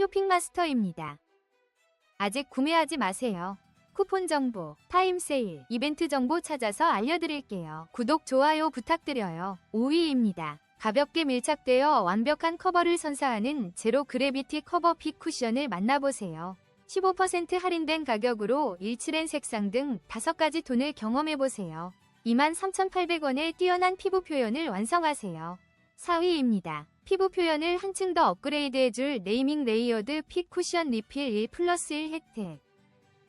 쇼핑마스터입니다. 아직 구매하지 마세요. 쿠폰 정보, 타임 세일, 이벤트 정보 찾아서 알려드릴게요. 구독, 좋아요 부탁드려요. 5위입니다. 가볍게 밀착되어 완벽한 커버를 선사하는 제로 그래비티 커버 핏 쿠션을 만나보세요. 15% 할인된 가격으로 일치렌 색상 등 5가지 톤을 경험해보세요. 23,800원의 뛰어난 피부 표현을 완성하세요. 4위입니다. 피부 표현을 한층 더 업그레이드해줄 네이밍 레이어드 핏 쿠션 리필 1 플러스 1 혜택.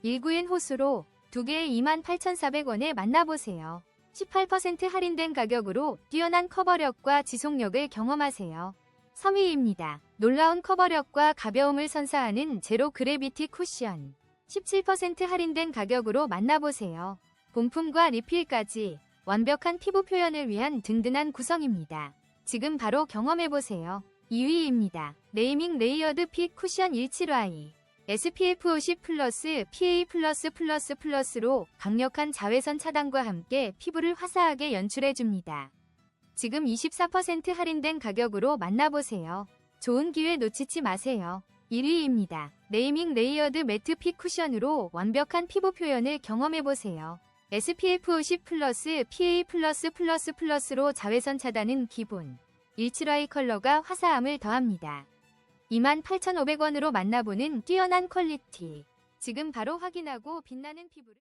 19엔 호수로 2개에 28,400원에 만나보세요. 18% 할인된 가격으로 뛰어난 커버력과 지속력을 경험하세요. 3위입니다. 놀라운 커버력과 가벼움을 선사하는 제로 그래비티 쿠션. 17% 할인된 가격으로 만나보세요. 본품과 리필까지 완벽한 피부 표현을 위한 든든한 구성입니다. 지금 바로 경험해보세요. 2위입니다. 네이밍 레이어드 핏 쿠션 17Y. SPF 50 플러스 PA 플러스 플러스 플러스로 강력한 자외선 차단과 함께 피부를 화사하게 연출해줍니다. 지금 24% 할인된 가격으로 만나보세요. 좋은 기회 놓치지 마세요. 1위입니다. 네이밍 레이어드 매트 핏 쿠션으로 완벽한 피부 표현을 경험해보세요. SPF 50 플러스 PA 플러스 플러스 플러스로 자외선 차단은 기본. 17Y 컬러가 화사함을 더합니다. 28,500원으로 만나보는 뛰어난 퀄리티. 지금 바로 확인하고 빛나는 피부를